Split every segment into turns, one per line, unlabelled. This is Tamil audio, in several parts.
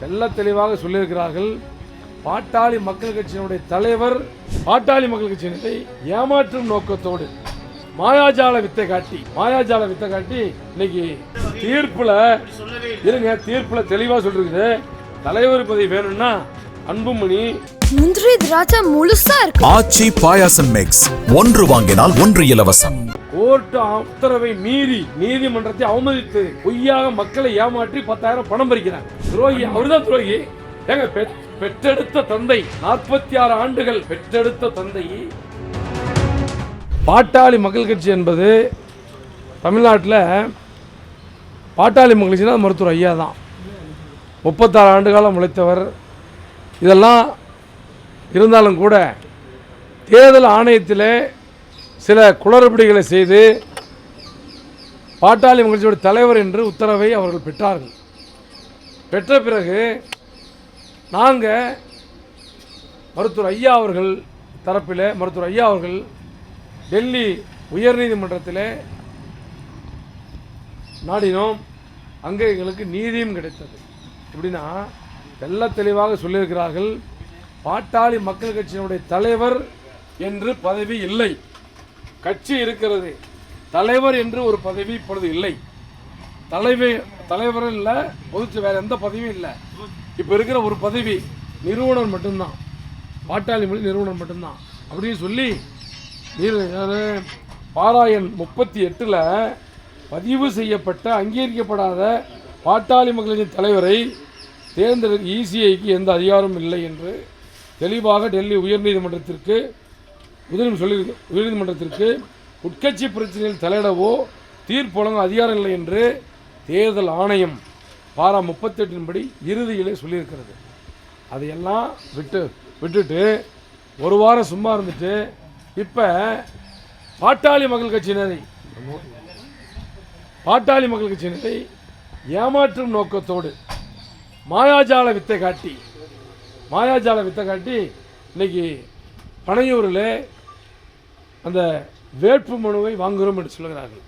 தெல்ல தெளிவாக சொல்லியிருக்கிறார்கள். பாட்டாளி மக்கள் கட்சியினுடைய தலைவர் பாட்டாளி மக்கள் கட்சியினரை ஏமாற்றும் நோக்கத்தோடு மாயாஜால வித்தை காட்டி மாயாஜால வித்தை காட்டி இன்னைக்கு தீர்ப்புல இருங்க தீர்ப்புல தெளிவா சொல்றது தலைவர் பதவி வேணும்னா அன்புமணி.
முந்திரி திராட்சை முழுசா இருக்கு.
ஆச்சி பாயாசம் மிக்ஸ் ஒன்று வாங்கினால் ஒன்று இலவசம்.
கோர்ட்டு உத்தரவை மீறி நீதிமன்றத்தை அவமதித்து பொய்யாக மக்களை ஏமாற்றி பத்தாயிரம் பணம் பறிக்கிறாங்க துரோகி அவர்தான் துரோகி. ஏங்க பெற்றெடுத்த தந்தை நாற்பத்தி ஆறு ஆண்டுகள் பெற்றெடுத்த தந்தை. பாட்டாளி மக்கள் கட்சி என்பது தமிழ்நாட்டில் பாட்டாளி மக்கள் கட்சினா அது மருத்துவர் ஐயா தான். முப்பத்தாறு ஆண்டு காலம் உழைத்தவர் இதெல்லாம் இருந்தாலும் கூட தேர்தல் ஆணையத்தில் சில குளறுபடிகளை செய்து பாட்டாளி மகிழ்ச்சியோட தலைவர் என்று உத்தரவை அவர்கள் பெற்றார்கள். பெற்ற பிறகு நாங்கள் மருத்துவர் ஐயா அவர்கள் தரப்பில் மருத்துவர் ஐயா அவர்கள் டெல்லி உயர்நீதிமன்றத்தில் நாடினோம். அங்கே எங்களுக்கு நீதியும் கிடைத்தது. எப்படின்னா தெல்ல தெளிவாக சொல்லியிருக்கிறார்கள் பாட்டாளி மக்கள் கட்சியினுடைய தலைவர் என்று பதவி இல்லை. கட்சி இருக்கிறது. தலைவர் என்று ஒரு பதவி இப்பொழுது இல்லை. தலைவி தலைவர் இல்லை பொதுச்சு வேற எந்த பதவியும் இல்லை. இப்போ இருக்கிற ஒரு பதவி நிறுவனர் மட்டும்தான். பாட்டாளி மொழி நிறுவனர் மட்டும்தான். அப்படின்னு சொல்லி பாராயண் முப்பத்தி எட்டில் பதிவு செய்யப்பட்ட அங்கீகரிக்கப்படாத பாட்டாளி மக்களின் தலைவரை தேர்ந்தெடு இசிஐக்கு எந்த அதிகாரமும் இல்லை என்று தெளிவாக டெல்லி உயர்நீதிமன்றத்திற்கு உதவி சொல்லி உயர்நீதிமன்றத்திற்கு உட்கட்சி பிரச்சனையில் தலையிடவோ தீர்ப்பு வழங்க அதிகாரம் இல்லை என்று தேர்தல் ஆணையம் பாரா முப்பத்தெட்டின்படி இறுதியிலே சொல்லியிருக்கிறது. அதையெல்லாம் விட்டு விட்டுட்டு ஒரு வாரம் சும்மா இருந்துட்டு இப்போ பாட்டாளி மக்கள் கட்சியினரை பாட்டாளி மக்கள் கட்சியினரை ஏமாற்றும் நோக்கத்தோடு மாயாஜால வித்தை காட்டி மாயாஜால வித்தை காட்டி இன்னைக்கு பனையூரில் அந்த வேட்பு மனுவை வாங்குகிறோம் என்று சொல்கிறார்கள்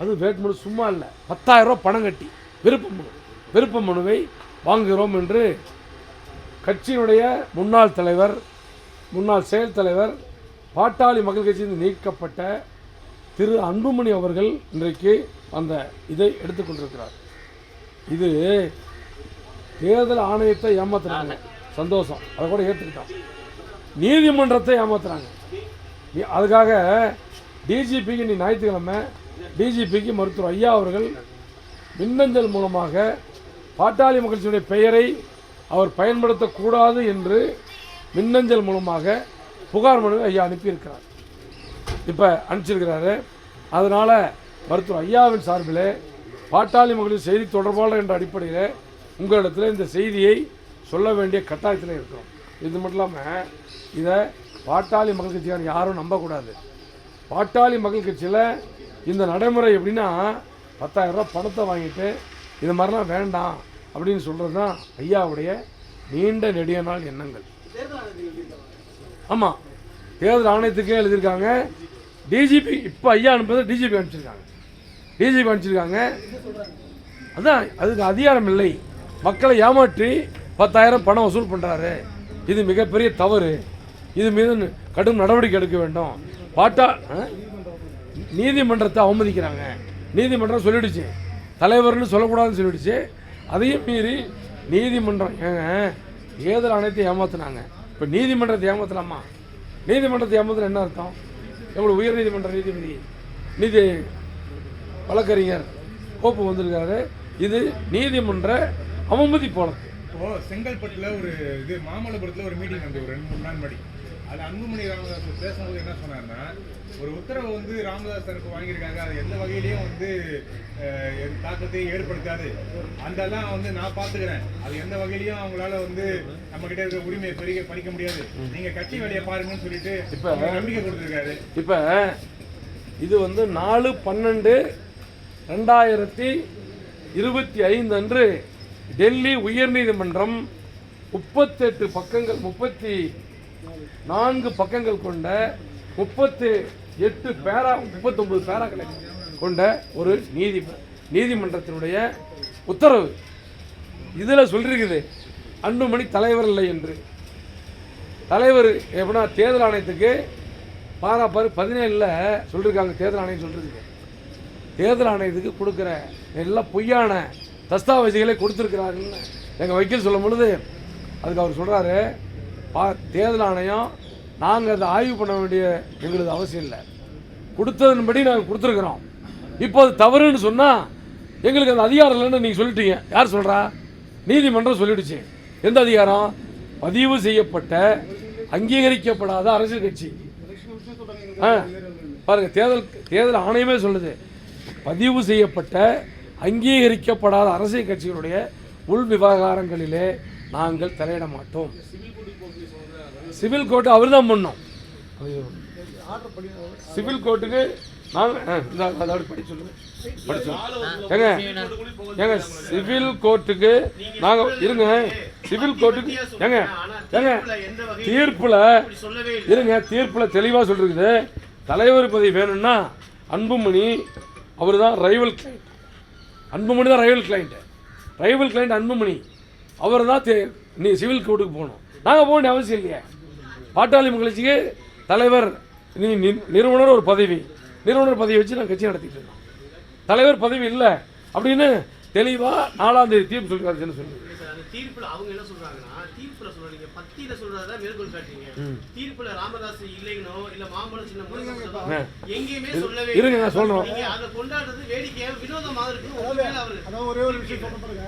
அது வேட்புமனு சும்மா இல்லை பத்தாயிரம் ரூபாய் பணம் கட்டி விருப்ப மனு விருப்ப மனுவை வாங்குகிறோம் என்று கட்சியினுடைய முன்னாள் தலைவர் முன்னாள் செயல் தலைவர் பாட்டாளி மக்கள் கட்சியிலிருந்து நீக்கப்பட்ட திரு அன்புமணி அவர்கள் இன்றைக்கு அந்த இதை எடுத்துக்கொண்டிருக்கிறார் இது தேர்தல் ஆணையத்தை ஏமாத்துறாங்க. சந்தோஷம். அதை கூட ஏற்றுக்கிட்டோம் நீதிமன்றத்தை ஏமாத்துறாங்க. நீ- அதுக்காக டிஜிபிக்கு நீ ஞாயிற்றுக்கிழமை டிஜிபிக்கு மருத்துவர் ஐயா அவர்கள் மின்னஞ்சல் மூலமாக பாட்டாளி மகிழ்ச்சியுடைய பெயரை அவர் பயன்படுத்தக்கூடாது என்று மின்னஞ்சல் மூலமாக புகார் மனுவை ஐயா அனுப்பியிருக்கிறார். இப்போ அனுப்பிச்சிருக்கிறாரு. அதனால் மருத்துவர் ஐயாவின் சார்பில் பாட்டாளி மகளிர் செய்தி தொடர்பாளர் என்ற அடிப்படையில் உங்களிடத்தில் இந்த செய்தியை சொல்ல வேண்டிய கட்டாயத்தில் இருக்கிறோம் இது மட்டும் இல்லாமல் இதை பாட்டாளி மக்கள் கட்சியார் யாரும் நம்பக்கூடாது. பாட்டாளி மக்கள் கட்சியில் இந்த நடைமுறை எப்படின்னா பத்தாயிரரூபா ரூபாய் பணத்தை வாங்கிட்டு இது மாதிரிலாம் வேண்டாம் அப்படின்னு சொல்கிறது தான் ஐயாவுடைய நீண்ட நெடிய நாள் எண்ணங்கள். ஆமாம் தேர்தல் ஆணையத்துக்கே எழுதியிருக்காங்க. டிஜிபி இப்போ ஐயா அனுப்புறது டிஜிபி அனுப்பிச்சிருக்காங்க. டிஜிபி அனுப்பிச்சிருக்காங்க. அதான் அதுக்கு அதிகாரம் இல்லை. மக்களை ஏமாற்றி பத்தாயிரம் பணம் வசூல் பண்ணுறாரு இது மிகப்பெரிய தவறு. இது மீது கடும் நடவடிக்கை எடுக்க வேண்டும். பாட்டா ஆ? நீதிமன்றத்தை அவமதிக்கிறாங்க. நீதிமன்றம் சொல்லிடுச்சு. தலைவர்னு சொல்லக்கூடாதுன்னு சொல்லிடுச்சு. அதையும் மீறி நீதிமன்றம் ஏங்க ஏதல் அனைத்தையும் ஏமாத்தினாங்க. இப்போ நீதிமன்றத்தை ஏமாத்தலாமா? நீதிமன்றத்தை ஏமாத்துற என்ன அர்த்தம்? எங்களுக்கு உயர் நீதிமன்ற நீதிபதி நீதி வழக்கறிஞர் கோப்பு வந்திருக்காரு. இது நீதிமன்ற அவமதி போலக்கு
இப்போ செங்கல்பட்டுல ஒரு இது மாமல்லபுரத்துல ஒரு மீட்டிங் வந்து ஒரு ரெண்டு மூணு நாள் முன்னாடி. அது அன்புமணி ராமதாஸ் பேசும்போது என்ன சொன்னாருன்னா ஒரு உத்தரவை வந்து ராமதாஸ் தரப்பு வாங்கியிருக்காங்க. அது எந்த வகையிலையும் வந்து தாக்கத்தையும் ஏற்படுத்தாது. அதெல்லாம் வந்து நான் பாத்துக்கிறேன் அது எந்த வகையிலையும் அவங்களால வந்து நம்ம கிட்ட இருக்க உரிமையை பெருக பறிக்க முடியாது. நீங்க கட்சி வேலையை பாருங்கன்னு சொல்லிட்டு
இப்ப-
நம்பிக்கை கொடுத்திருக்காரு.
இப்போ இது வந்து நாலு பன்னெண்டு ரெண்டாயிரத்தி இருபத்தி ஐந்து அன்று டெல்லி உயர்நீதிமன்றம் முப்பத்தெட்டு பக்கங்கள் முப்பத்தி நான்கு பக்கங்கள் கொண்ட முப்பத்து எட்டு பேரா முப்பத்தொம்பது பேராக்களை கொண்ட ஒரு நீதி நீதிமன்றத்தினுடைய உத்தரவு. இதில் சொல்லியிருக்குது அன்புமணி தலைவர் இல்லை என்று. தலைவர் எப்படின்னா தேர்தல் ஆணையத்துக்கு பாராப்பாரு பதினேழில் சொல்லியிருக்காங்க தேர்தல் ஆணையம் சொல்கிறதுக்கு தேர்தல் ஆணையத்துக்கு கொடுக்குற எல்லாம் பொய்யான தஸ்தாவேஜுகளை கொடுத்துருக்கிறாருன்னு எங்கள் வக்கீல் சொல்லும் பொழுது அதுக்கு அவர் சொல்கிறாரு பா தேர்தல் ஆணையம் நாங்கள் அதை ஆய்வு பண்ண வேண்டிய எங்களுக்கு அவசியம் இல்லை. கொடுத்ததன்படி நாங்கள் கொடுத்துருக்குறோம். இப்போ அது தவறுன்னு சொன்னால் எங்களுக்கு அந்த அதிகாரம் இல்லைன்னு நீங்கள் சொல்லிட்டீங்க. யார் சொல்கிறா நீதிமன்றம் சொல்லிடுச்சு. எந்த அதிகாரம்? பதிவு செய்யப்பட்ட அங்கீகரிக்கப்படாத அரசியல் கட்சி. ஆ பாருங்கள் தேர்தல் தேர்தல் ஆணையமே சொல்லுது. பதிவு செய்யப்பட்ட அங்கீகரிக்கப்படாத அரசியல் கட்சிகளுடைய உள் விவகாரங்களிலே நாங்கள் தலையிட மாட்டோம். சிவில் கோர்ட்டு அவர் தான் பண்ணோம் சிவில் கோர்ட்டுக்கு நாங்கள் அதாவது படி சொல்லுங்க. ஏங்க ஏங்க சிவில் கோர்ட்டுக்கு நாங்கள் இருங்க. சிவில் கோர்ட்டுக்கு ஏங்க ஏங்க தீர்ப்புல இருங்க தீர்ப்புல தெளிவாக சொல்லிருக்குது. தலைவர் பதவி வேணும்னா அன்புமணி அவர் தான் ரைவல் கிளைண்ட் அன்புமணி தான் rival client rival client Anbumani. அவர் தான் தே- நீ சிவில் கோர்ட்டுக்கு போகணும். நாங்கள் போக வேண்டிய அவசியம் இல்லையே. பாட்டாளி மகிழ்ச்சிக்கு தலைவர் நீ நிறுவனர் ஒரு பதவி. நிறுவனர் பதவி வச்சு நான் கட்சி நடத்திட்டு இருக்கோம். தலைவர் பதவி இல்லை. அப்படின்னு தெளிவாக நாலாம் தேதி தீர்ப்பு சொல்லிருக்காருன்னு
சொல்லி. தீர்ப்பில் அவங்க என்ன சொல்கிறாங்க பத்தியில சொல்றத மேற்கோள் காட்டுறீங்க. தீர்ப்புல ராமதாஸ் இல்லைங்கனோ இல்ல மாம்பழம் சின்ன முருகன். எங்கேயுமே சொல்லவே
இருங்க,
இல்லை.
நான் சொல்றேன்.
நீங்க அதை கொண்டாடுறது வேடிக்கையா வினோதமா இருக்குன்னு உங்க மேல அவரு.
அதான் ஒரே ஒரு விஷயம் சொல்ல பாருங்க.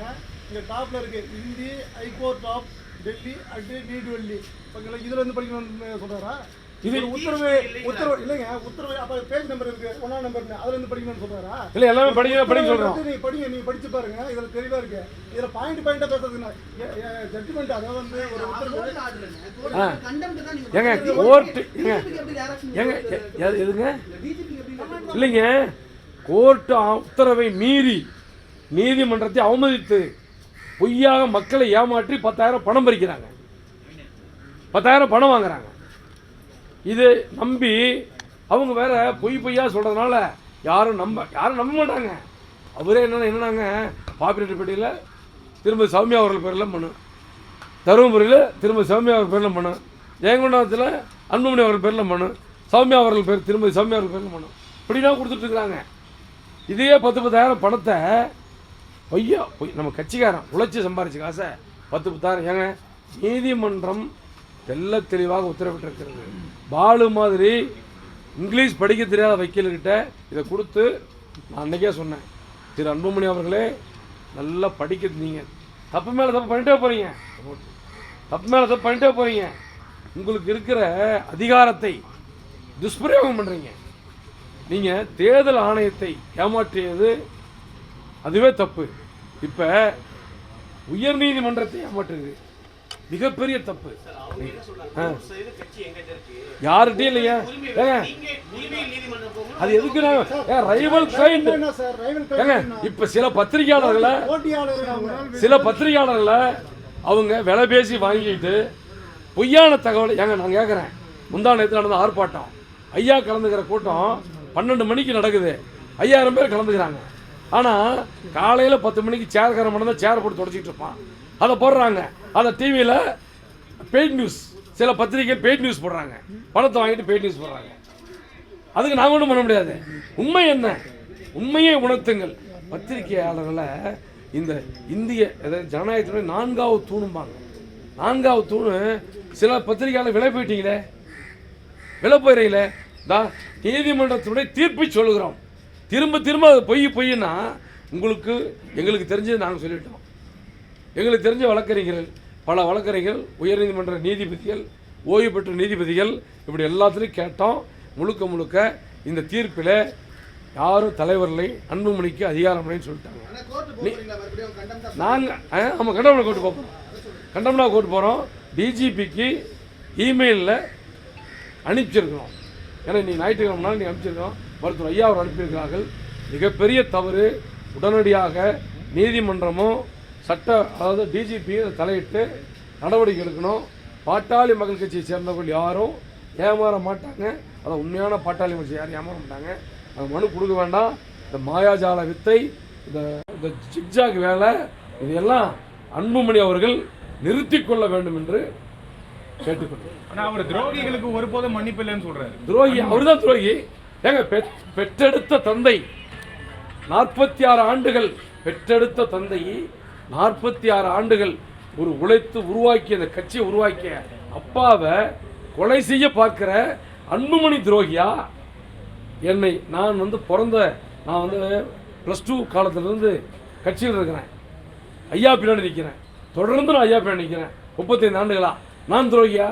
இங்க டாப்ல இருக்கு Hindi high court of Delhi at நீட்வெல்லி ஓகேங்களா? இதுல இருந்து படிக்கணும்னு சொல்றாரா?
இது
உத்தரவு உத்தரவு இல்லைங்க உத்தரவு அப்ப பேஜ் நம்பர் இருக்கு ஒன்னா நம்பர் அதுல இருந்து படிக்கணும்னு சொல்றாரா?
இல்லை எல்லாமே
உத்தரவு
சொல்கிறோம்
வந்து நீங்க படிங்க நீங்க படிச்சு பாருங்க இதுல தெளிவா இருக்கு. இதுல பாயிண்ட் பாயிண்டா பேசுறதுன்னா ஜட்ஜ்மெண்ட் அதாவது வந்து ஒரு உத்தரவு
ஏங்க கோர்ட்டு ஏங்க ஏங்க எதுங்க இல்லைங்க கோர்ட்டு உத்தரவை மீறி நீதிமன்றத்தை அவமதித்து பொய்யாக மக்களை ஏமாற்றி பத்தாயிரம் பணம் பறிக்கிறாங்க. பத்தாயிரம் பணம் வாங்குறாங்க. இது நம்பி அவங்க வேற பொய் பொய்யா சொல்கிறதுனால யாரும் நம்ப யாரும் நம்ப மாட்டாங்க. அவரே என்னென்ன என்னன்னாங்க? பாப்பிரெட்டிப்பட்டியில் திரும்ப சௌமியா அவர்கள் பேரில் மனு. தருமபுரியில் திரும்ப சௌமியா அவர் பேரில் மனு. ஜெயங்கொண்டாத்தில் அன்புமணி அவர்கள் பேரில் மனு. சௌமியா அவர்கள் பேர் திரும்ப சௌமியா அவர்கள் பேரில் மனு. இப்படிலாம் கொடுத்துட்ருக்குறாங்க இதே பத்து பத்தாயிரம் பணத்தை பொய்யா பொய் நம்ம கட்சிக்காரன் உழைச்சி சம்பாரிச்சு காசை பத்து பத்தாயிரம். ஏங்க நீதிமன்றம் தெல்ல தெளிவாக உத்தரவிட்டிருக்கிறது. பாலு மாதிரி இங்கிலீஷ் படிக்க தெரியாத வக்கீல்கிட்ட இதை கொடுத்து நான் அன்றைக்கே சொன்னேன். திரு அன்புமணி அவர்களே நல்லா படிக்க நீங்கள் தப்பு மேலே தப்பு பண்ணிட்டே போகிறீங்க தப்பு மேலே தப்பு பண்ணிட்டே போகிறீங்க உங்களுக்கு இருக்கிற அதிகாரத்தை துஷ்பிரயோகம் பண்ணுறீங்க நீங்கள் தேர்தல் ஆணையத்தை ஏமாற்றியது அதுவே தப்பு. இப்போ உயர்நீதிமன்றத்தை ஏமாற்றுது. மிகப்பெரிய தப்பு. யார்கிட்டயும் இல்லையா. அது எதுக்கு ரைவல் கிளைண்ட்
சார்?
ஏங்க இப்ப சில பத்திரிகையாளர்களை சில பத்திரிகையாளர்களை அவங்க விலை பேசி வாங்கிட்டு பொய்யான தகவல் ஏங்க நான் கேட்குறேன் முந்தா நேரத்தில் நடந்த ஆர்ப்பாட்டம். ஐயா கலந்துக்கிற கூட்டம் பன்னெண்டு மணிக்கு நடக்குது. ஐயாயிரம் பேர் கலந்துக்கிறாங்க. ஆனால் காலையில் பத்து மணிக்கு சேர்க்காரன் மட்டும் தான் சேர் போட்டு தொடச்சிட்டு இருப்பான். அதை போடுறாங்க. அதை டிவியில் பெய்ட் நியூஸ் சில பத்திரிகை பெய்ட் நியூஸ் போடுறாங்க. பணத்தை வாங்கிட்டு பெய்ட் நியூஸ் போடுறாங்க. அதுக்கு நாங்கள் ஒன்றும் பண்ண முடியாது. உண்மை என்ன? உண்மையை உணர்த்துங்கள். பத்திரிகையாளர்களை இந்த இந்திய அதாவது ஜனநாயகத்தினுடைய நான்காவது தூணும்பாங்க. நான்காவது தூணு சில பத்திரிகையாளர் விலை போயிட்டீங்களே. விலை போயிறீங்களே. தான் நீதிமன்றத்தினுடைய தீர்ப்பை சொல்லுகிறோம். திரும்ப திரும்ப அது பொய் பொய்னா உங்களுக்கு எங்களுக்கு தெரிஞ்சது நாங்கள் சொல்லிட்டோம். எங்களுக்கு தெரிஞ்ச வழக்கறிஞர்கள் பல வழக்கறிஞர்கள் உயர்நீதிமன்ற நீதிபதிகள் ஓய்வு பெற்ற நீதிபதிகள் இப்படி எல்லாத்துலேயும் கேட்டோம். முழுக்க முழுக்க இந்த தீர்ப்பில் யாரும் தலைவர்களை அன்புமணிக்கு அதிகாரம் இல்லைன்னு சொல்லிட்டாங்க. நாங்கள் ஆமாம் கண்டமனா கோர்ட்டு போகிறோம் கண்டமனா கோர்ட்டு போகிறோம் டிஜிபிக்கு இமெயிலில் அனுப்பிச்சிருக்கிறோம். ஏன்னா நீ ஞாயிற்றுக்கிழமை நீ அனுப்பிச்சிருக்கோம் மருத்துவர் ஐயா அவர் அனுப்பியிருக்கிறார்கள். மிகப்பெரிய தவறு. உடனடியாக நீதிமன்றமும் சட்ட அதாவது டிஜிபி தலையிட்டு நடவடிக்கை எடுக்கணும். பாட்டாளி மக்கள் கட்சியை சேர்ந்தவர்கள் யாரும் ஏமாற மாட்டாங்க. அதான் உண்மையான பாட்டாளி மக்கள் யாரும் ஏமாற மாட்டாங்க. அந்த மனு கொடுக்க வேண்டாம். இந்த மாயாஜால வித்தை இந்த இந்த ஜிக்ஜாக் வேலை இது எல்லாம் அன்புமணி அவர்கள் நிறுத்திக் கொள்ள வேண்டும் என்று கேட்டுக்கொள்கிறேன்.
அவர் துரோகிகளுக்கு ஒருபோதும் மன்னிப்பு இல்லைன்னு சொல்றாரு.
துரோகி அவர்தான் துரோகி. ஏங்க பெற்- பெற்றெடுத்த தந்தை நாற்பத்தி ஆறு ஆண்டுகள் பெற்றெடுத்த தந்தை நாற்பத்தி ஆறு ஆண்டுகள் ஒரு உழைத்து உருவாக்கிய அந்த கட்சியை உருவாக்கிய அப்பாவை கொலை செய்ய பார்க்குற அன்புமணி துரோகியா? என்னை நான் வந்து பிறந்த நான் வந்து ப்ளஸ் டூ காலத்துலேருந்து கட்சியில் இருக்கிறேன். ஐயா பின்னாடி நிற்கிறேன் தொடர்ந்து நான் ஐயா பின்னாடி நிற்கிறேன் முப்பத்தைந்து ஆண்டுகளா? நான் துரோகியா?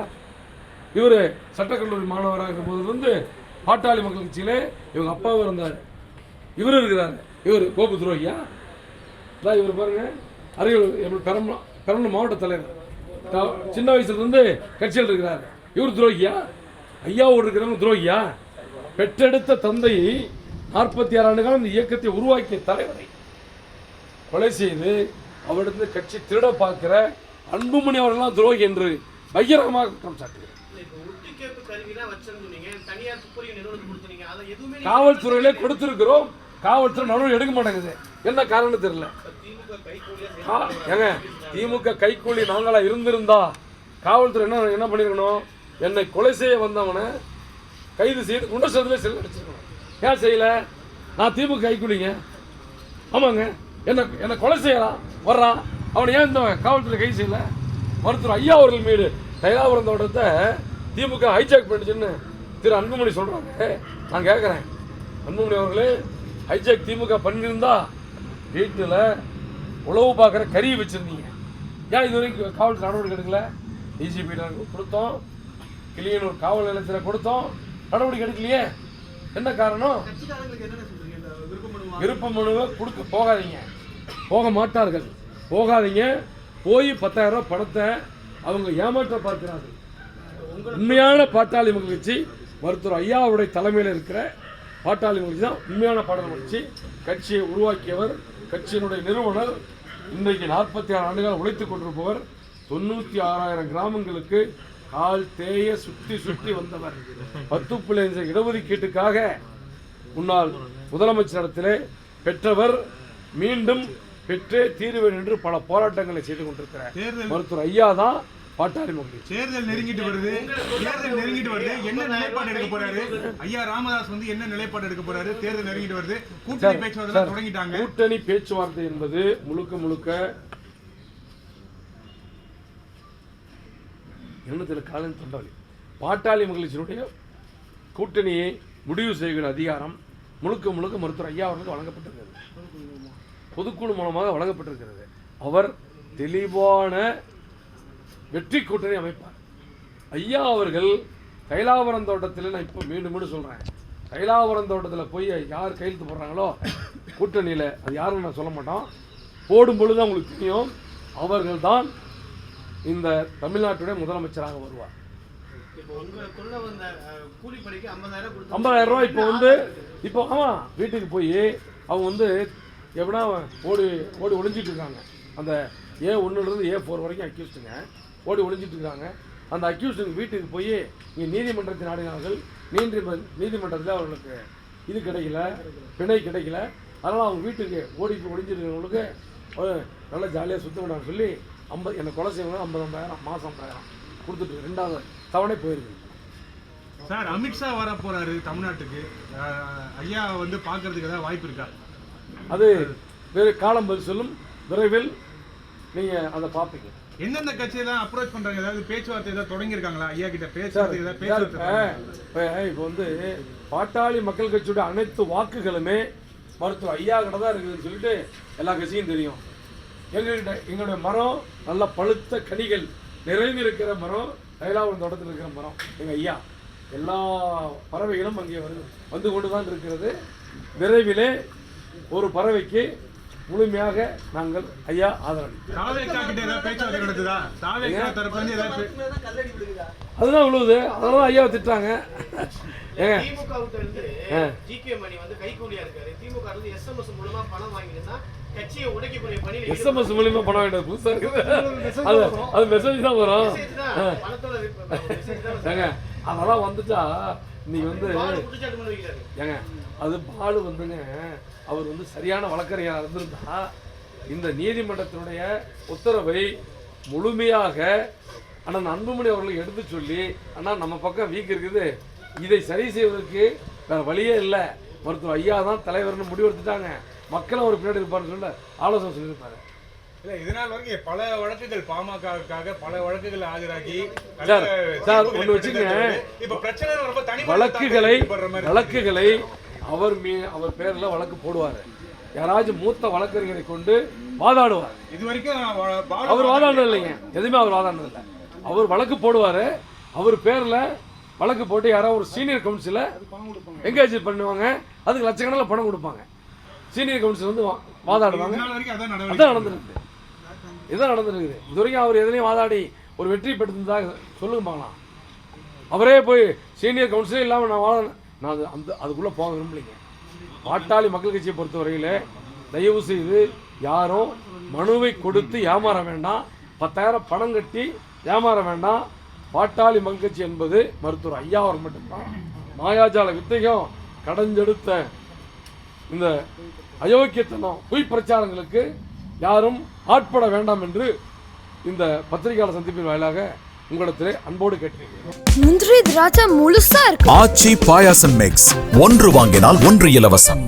இவர் சட்டக்கல்லூரி மாணவராக இருக்கும்போதுலேருந்து பாட்டாளி மக்கள் கட்சியிலே இவங்க அப்பாவும் இருந்தார். இவர் இருக்கிறார். இவர் கோபு துரோகியா? இவர் பாருங்கள் அரியலூர் பெரம்பலூர் பெரம்பலூர் மாவட்ட தலைவர். த- சின்ன வயசுலேருந்து கட்சியில் இருக்கிறார். இவர் துரோகியா? ஐயாவோடு இருக்கிறவங்க துரோகியா? பெற்றெடுத்த தந்தையை நாற்பத்தி ஆறு ஆண்டு காலம் இந்த இயக்கத்தை உருவாக்கிய தலைவரை கொலை செய்து அவரிடத்து கட்சி திருட பார்க்கிற அன்புமணி அவர்கள்லாம் துரோகி என்று பகிரங்கமாக குற்றம் சாட்டுகிறார். காவல்துறையிலே கொடுத்திருக்கிறோம். காவல்துறை நடவடிக்கை எடுக்க மாட்டேங்குது. என்ன காரணம் தெரியல. ஏங்க திமுக கைக்கூலி நாங்களாக இருந்திருந்தா காவல்துறை என்ன என்ன பண்ணியிருக்கணும் என்னை கொலை செய்ய வந்தவனை கைது செய்து குண்டர் சதவீதம் செல் அடிச்சிருக்கணும். ஏன் செய்யலை? நான் திமுக கைக்கூலிங்க ஆமாங்க. என்ன என்னை கொலை செய்யலாம் வர்றான் அவனை ஏன் இந்த காவல்துறை கைது செய்யல? மருத்துவர் ஐயா அவர்கள் மீது தைலாபுரம் தோட்டத்தை திமுக ஹைஜாக் பண்ணிச்சுன்னு திரு அன்புமணி சொல்கிறாங்க நான் கேட்குறேன் அன்புமணி அவர்களே ஹைஜாக் திமுக பண்ணியிருந்தா வீட்டில் உழவு பார்க்குற கறியை வச்சுருந்தீங்க. ஏன் இது வரைக்கும் காவல்துறை நடவடிக்கை எடுக்கல? டிஜிபி கொடுத்தோம். கிளியனூர் காவல் நிலையத்தில் கொடுத்தோம். நடவடிக்கை எடுக்கலையே? என்ன காரணம்? விருப்ப மனுவை கொடுக்க போகாதீங்க. போக மாட்டார்கள். போகாதீங்க. போய் பத்தாயிரம் ரூபாய் பணத்தை அவங்க ஏமாற்ற பார்க்கிறார்கள். உண்மையான பாட்டாளி கட்சி மருத்துவர் ஐயாவுடைய தலைமையில் இருக்கிற பாட்டாளி கட்சி தான் உண்மையான மக்கள் கட்சி கட்சியை உருவாக்கியவர் கட்சியினுடைய நிறுவனர் இன்றைக்கு நாற்பத்தி ஆறு ஆண்டுகள் உழைத்துக் கொண்டிருப்பவர். தொண்ணூற்றி ஆறாயிரம் கிராமங்களுக்கு கால் தேய சுற்றி சுற்றி வந்தவர். பத்து புள்ளி அஞ்சு இடஒதுக்கீட்டுக்காக முன்னாள் முதலமைச்சரிடத்திலே பெற்றவர் மீண்டும் பெற்றே தீருவேன் என்று பல போராட்டங்களை செய்து கொண்டிருக்கிறார். மருத்துவர் ஐயா தான் பாட்டாளி மக்கள்
தேர்தல் நெருங்கிட்டு வருது. தேர்தல் நெருங்கிட்டு வருது. என்ன நிலைப்பாடு எடுக்க போறாரு? ஐயா ராமதாஸ் வந்து என்ன நிலைப்பாடு எடுக்க போறாரு? தேர்தல் நெருங்கிட்டு வருது. கூட்டணி பேச்சுவார்த்தை தொடங்கிட்டாங்க.
கூட்டணி பேச்சுவார்த்தை என்பது முழுக்க முழுக்க எண்ணத்தில் காலம் தொண்டாளி? பாட்டாளி மகளிருடைய கூட்டணியை முடிவு செய்கிற அதிகாரம் முழுக்க முழுக்க மருத்துவர் ஐயா அவர்களுக்கு வழங்கப்பட்டிருக்கிறது. பொதுக்குழு மூலமாக வழங்கப்பட்டிருக்கிறது. அவர் தெளிவான வெற்றி கூட்டணி அமைப்பார். ஐயா அவர்கள் தைலாவரம் தோட்டத்தில் நான் இப்போ மீண்டும் மீண்டும் சொல்கிறேன் தைலாவரம் தோட்டத்தில் போய் யார் கையெழுத்து போடுறாங்களோ கூட்டணியில் அது யாருன்னு நான் சொல்ல மாட்டோம். போடும் பொழுது உங்களுக்கு தெரியும். அவர்கள் தான் இந்த தமிழ்நாட்டுடைய முதலமைச்சராக வருவார்.
ஐம்பதாயிரம்
ரூபாய் இப்போ வந்து இப்போ ஆமாம் வீட்டுக்கு போய் அவங்க வந்து எப்படின்னா ஓடி ஓடி ஒளிஞ்சிட்டு இருக்காங்க. அந்த ஏ ஒன்றுலேருந்து ஏ ஃபோர் வரைக்கும் அக்யூஸ்டுங்க ஓடி ஒளிஞ்சிட்டு இருக்காங்க. அந்த அக்யூஸ்டுங்க வீட்டுக்கு போய் இங்கே நீதிமன்றத்தின் நாடினார்கள் நீதிமன்ற நீதிமன்றத்தில் அவர்களுக்கு இது கிடைக்கல பிணை கிடைக்கல. அதனால் அவங்க வீட்டுக்கு ஓடி ஒளிஞ்சிருக்கிறவங்களுக்கு நல்லா ஜாலியாக சுத்த விடான்னு சொல்லி ஐம்பது என்னை கொலை செய்யணும் ஐம்பது ஐம்பதாயிரம் மாதம் ஐம்பதாயிரம் கொடுத்துட்டு ரெண்டாவது தவணை போயிருக்கு.
சார் அமித்ஷா வர போறாரு தமிழ்நாட்டுக்கு. ஐயா வந்து பாக்குறதுக்கு ஏதாவது வாய்ப்பு இருக்கா?
அது வேறு காலம் பதில் சொல்லும். விரைவில் நீங்கள் அதை பார்ப்பீங்க.
எந்தெந்த கட்சியெல்லாம் அப்ரோச் பண்றாங்க? ஏதாவது பேச்சுவார்த்தை ஏதாவது தொடங்கியிருக்காங்களா? ஐயா கிட்ட பேச்சுவார்த்தை ஏதாவது பேச்சுவார்த்தை?
இப்போ வந்து பாட்டாளி மக்கள் கட்சியோட அனைத்து வாக்குகளுமே மருத்துவர் ஐயா கிட்ட தான் இருக்குதுன்னு சொல்லிட்டு எல்லா கட்சியும் தெரியும். எங்ககிட்ட எங்களுடைய மரம் நல்ல பழுத்த கனிகள் நிறைந்து இருக்கிற மரம் தைலாவரம் தோட்டத்தில் இருக்கிற மரம் எங்கள் ஐயா. எல்லா பறவைகளும் அங்கே வந்து வந்து கொண்டு தான் இருக்கிறது. விரைவிலே ஒரு பறவைக்கு முழுமையாக நாங்கள் ஐயா ஆதரவு. அதுதான் விழுவுது. அதனால தான் ஐயாவை திட்டுறாங்க. ஏங்க?
எஸ்எம்எஸ் மூலமா பணம் வாங்கினா கட்சியை உடைக்கக்கூடிய பணியில்
எஸ்எம்எஸ் மூலியமா பணம் வேண்டியது புதுசா இருக்குது. அது அது மெசேஜ் தான் வரும்.
பணத்தோட மெசேஜ் தான்
ஏங்க அதெல்லாம் வந்துட்டா நீ வந்து ஏங்க அது பாலு வந்துங்க அவர் வந்து சரியான வழக்கறிஞராக இருந்திருந்தா இந்த நீதிமன்றத்தினுடைய உத்தரவை முழுமையாக அண்ணன் அன்புமணி அவர்களுக்கு எடுத்து சொல்லி அண்ணா நம்ம பக்கம் வீக் இருக்குது இதை சரி செய்வதற்கு வேற வழியே இல்லை மருத்துவர் ஐயா தான் தலைவர்னு முடிவெடுத்துட்டாங்க மக்களும் அவர் பின்னாடி இருப்பார்னு சொல்ல ஆலோசனை சொல்லியிருப்பாரு
இல்ல இதனால் வரைக்கும் பல வழக்குகள் பாமகவுக்காக பல நல்ல ஆஜராகி
சார், சார், வச்சுக்கங்க.
பெற்றுத்தந்தவர். இப்ப பிரச்சனை ரொம்ப தனி
வழக்குகளை. வழக்குகளை அவர் மீ அவர் பேர்ல வழக்கு போடுவார். யாராச்சும் மூத்த வழக்கறிஞரை கொண்டு வாதாடுவார்.
இது வரைக்கும்
அவர் வாதாடினது இல்லைங்க. எதுவுமே அவர் வாதாடினது இல்லை. அவர் வழக்கு போடுவார். அவர் பேரில் வழக்கு போட்டு யாரோ ஒரு சீனியர் கவுன்சிலை எங்கேஜ் பண்ணுவாங்க. அதுக்கு லட்சக்கணக்கில் பணம் கொடுப்பாங்க. சீனியர் கவுன்சில் வந்து வாதாடுவாங்க.
அதான் நடவடிக்கை.
அதான் நடந்திருக்கு. இதான் நடந்திருக்குது. இது வரைக்கும் அவர் எதுலையும் வாதாடி ஒரு வெற்றி பெற்றிருந்ததாக சொல்லுங்க பார்க்கலாம். அவரே போய் சீனியர் கவுன்சிலே இல்லாமல் நான் வாழ நான் அது அந்த அதுக்குள்ளே போக விரும்பலைங்க. பாட்டாளி மக்கள் கட்சியை பொறுத்தவரையில் தயவு செய்து யாரும் மனுவை கொடுத்து ஏமாற வேண்டாம். பத்தாயிரம் பணம் கட்டி ஏமாற வேண்டாம். பாட்டாளி மக்கள் கட்சி என்பது மருத்துவர் ஐயா அவர் மட்டும்தான். மாயாஜால வித்தையும் கடைஞ்செடுத்த இந்த அயோக்கியத்தனம் பொய் பிரச்சாரங்களுக்கு யாரும் ஆட்பட வேண்டாம் என்று இந்த பத்திரிகையாளர் சந்திப்பின் வாயிலாக உங்களிடத்திலே அன்போடு கேட்டிருக்கிறேன்
முந்திரி திராட்சை முழுசா இருக்கு.
ஆச்சி பாயாசம் மிக்ஸ் ஒன்று வாங்கினால் ஒன்று இலவசம்.